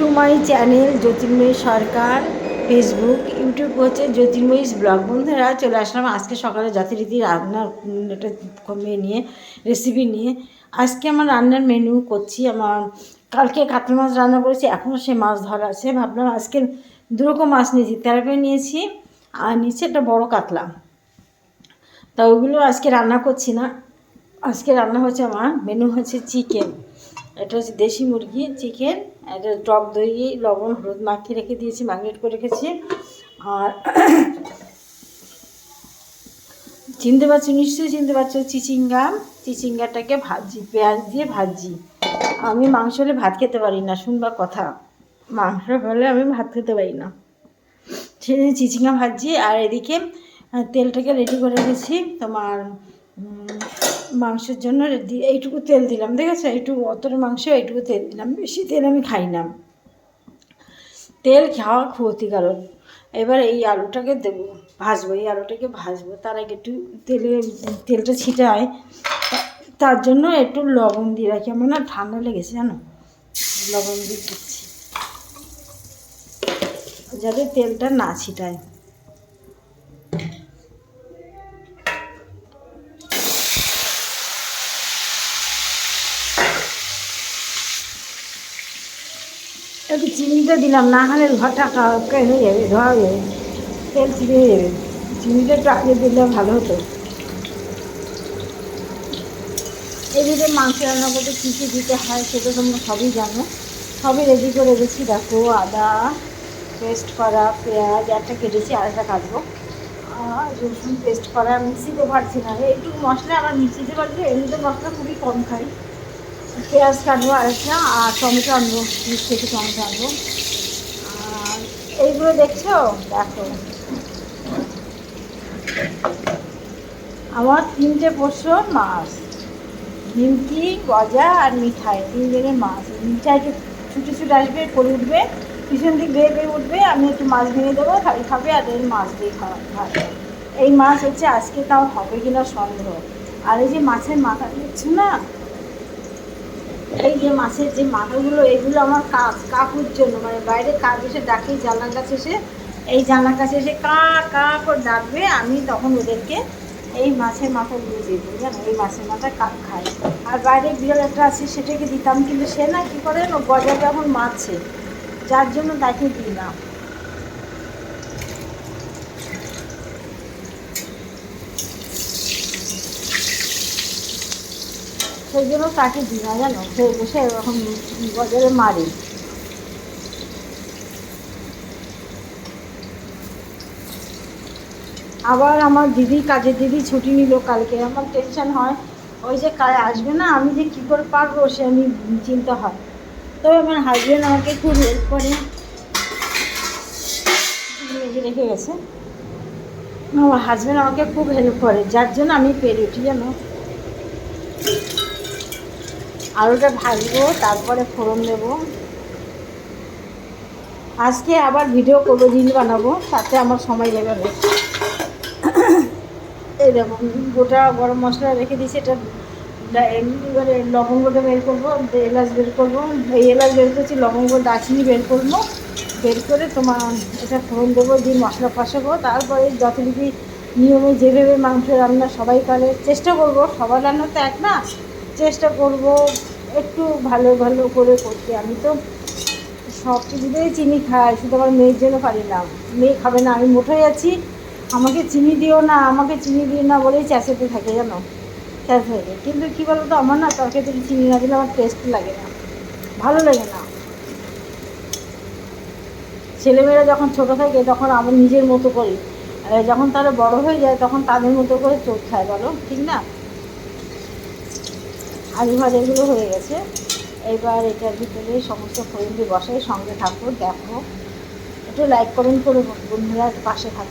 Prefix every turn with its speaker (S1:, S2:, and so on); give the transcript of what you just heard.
S1: To my channel Jyotirmoyee Sarkar, Facebook, YouTube হচ্ছে Jyotirmoyee blog. বন্ধুরা, চলে আসলাম আজকে সকালে যথারীতি রান্নার একটা কমিয়ে নিয়ে রেসিপি নিয়ে। আজকে আমার রান্নার মেনু করছি, আমার কালকে কাতলা মাছ রান্না করেছি, এখনও সে মাছ ধরা আছে। ভাবলাম আজকে দুরকম মাছ নিয়েছি, তেলাপিয়া নিয়েছি, আর নিচে একটা বড় কাতলা। তা ওইগুলো আজকে রান্না করছি না। আজকে রান্না হচ্ছে আমার মেনু হচ্ছে চিকেন এটা হচ্ছে দেশি মুরগি চিকেন এটা টক দই, লবণ, হলুদ মাখিয়ে রেখে দিয়েছি ম্যাগনেট করে রেখেছি। আর চিনতে পারছ, নিশ্চয়ই চিনতে পারছ চিচিঙ্গা। চিচিঙ্গাটাকে ভাজি, পেঁয়াজ দিয়ে ভাজি। আমি মাংস হলে ভাত খেতে পারি না, শুনবার কথা। মাংস হলে আমি ভাত খেতে পারি না। জন্য চিচিঙ্গা ভাজি, আর এদিকে তেলটাকে রেডি করে রেখেছি। তোমার মাংসের জন্য এইটুকু তেল দিলাম দেখেছ এইটুকু অতটা মাংস, এইটুকু তেল দিলাম। বেশি তেল আমি খাই না তেল খাওয়া ক্ষতিকারক। এবার এই আলুটাকে দেবো, ভাজবো। এই আলুটাকে ভাজবো, তার আগে একটু তেলে, তেলটা ছিটায়। তার জন্য একটু লবণ দিয়ে রাখি। আমার না ঠান্ডা লেগেছে, জানো? লবণ দিয়ে দিচ্ছি। যাতে তেলটা না ছিটায়। একটু চিনিটা দিলাম, না হলে ঘরটা কাকে হয়ে যাবে, ধোয়া হয়ে যাবে, তেল ছিটে হয়ে যাবে। চিনিটা একটু আগে দিলে ভালো হতো। এদিকে মাংস রান্না করতে কী কী দিতে হয় সেটা তোমরা সবই জানো। সবই রেডি করে রেখেছি, দেখো আদা পেস্ট করা, পেঁয়াজ, একটা কেটেছি, আর একটা কাটবো। আর রসুন পেস্ট করা মিক্সিতে পারছি না। একটু মশলা আবার মিক্সিতে পারলে এমনিতে মশলা খুবই কম খাই। পেঁয়াজ কাটবো আরেকটা আর টমেটো আনব থেকে টমেটো আনব। আর এইগুলো দেখছ? দেখো। আমার তিনটে পোষ্য মাছ। নিমকি, গজা আর মিঠাই, তিন দিনের মাছ। মিঠাইকে ছুটে ছুটে আসবে, করে উঠবে, পিছন দিক বেয়ে বেয়ে উঠবে, আমি একটু মাছ ভেঙে দেবো, খালি খাবে আর এই মাছ দিয়ে খাওয়া এই মাছ হচ্ছে আজকে তাও হবে কিনা সন্দেহ। আর এই যে মাছের মাথা দিচ্ছে না এই যে মাছের যে মাথাগুলো, এগুলো আমার কাজ কাকুর জন্য মানে বাইরে কাজ এসে ডাকে, জানলার কাছে এসে, এই জানলার কাছে এসে কা কা করে ডাকবে, আমি তখন ওদেরকে এই মাছের মাথাগুলো দিয়ে দিই জানো এই মাছের মাথা কাক খায় আর বাইরে বিড়াল একটা আছে, সেটাকে দিতাম, কিন্তু সে না কী করে গজা যখন মাছে যার জন্য তাকে দিই না সেই জন্য তাকে দিই না জানো, সে বসে এরকম গজারে মারে। আবার আমার দিদি, কাজের দিদি ছুটি নিল কালকে। আমার টেনশন হয়, ওই যে কাজ আসবে না, আমি যে কী করে পারব সে আমি চিন্তা হয়। তবে আমার হাজব্যান্ড আমাকে খুব হেল্প করে। রেখে গেছে। আমার হাজব্যান্ড আমাকে খুব হেল্প করে, যার জন্য আমি পেরে উঠি জানো। আলুটা ভাজবো, তারপরে ফোড়ন দেবো। আজকে আবার ভিডিও করব রিল বানাবো, তাতে আমার সময় লেগে যাবে। এই দেখুন, গোটা গরম মশলা রেখে দিয়েছি, এটা এবারে লবঙ্গটা বের করব এলাচ বের করব। এই এলাচ বের করছি, লবঙ্গ, দারচিনি বের করব। বের করে তোমার এটা ফোড়ন দেবো, দিয়ে মশলা কষাবো। তারপরে যথারীতি নিয়মে যেভাবে মাংস রান্না সবাই করে চেষ্টা করব, সবার রান্না তো এক না। চেষ্টা করব একটু ভালো ভালো করে করতে। আমি তো সব কিছুতেই চিনি খাই, শুধু আমার মেয়ের জন্য পারি না। মেয়ে খাবে না, আমি মোটেই আছি। আমাকে চিনি দিও না, আমাকে চিনি দিও না বলেই চেঁচাতে থাকে, জানো? চেঁচা থাকে কিন্তু কী বলো তো আমার না তরকারিতে চিনি না দিলে আমার টেস্ট লাগে না। ভালো লাগে না। ছেলেমেয়েরা যখন ছোটো থাকে, তখন আমার নিজের মতো করি। যখন তারা বড় হয়ে যায়, তখন তাদের মতো করে চোখ খায়, বলো? ঠিক না? আলু ভাজাগুলো হয়ে গেছে। এবার এটার ভিতরে সমস্ত ফোড়ন দিয়ে বসাই, সঙ্গে থাকো, দেখো। একটু লাইক করেন করে বন্ধুরা, পাশে থাকো।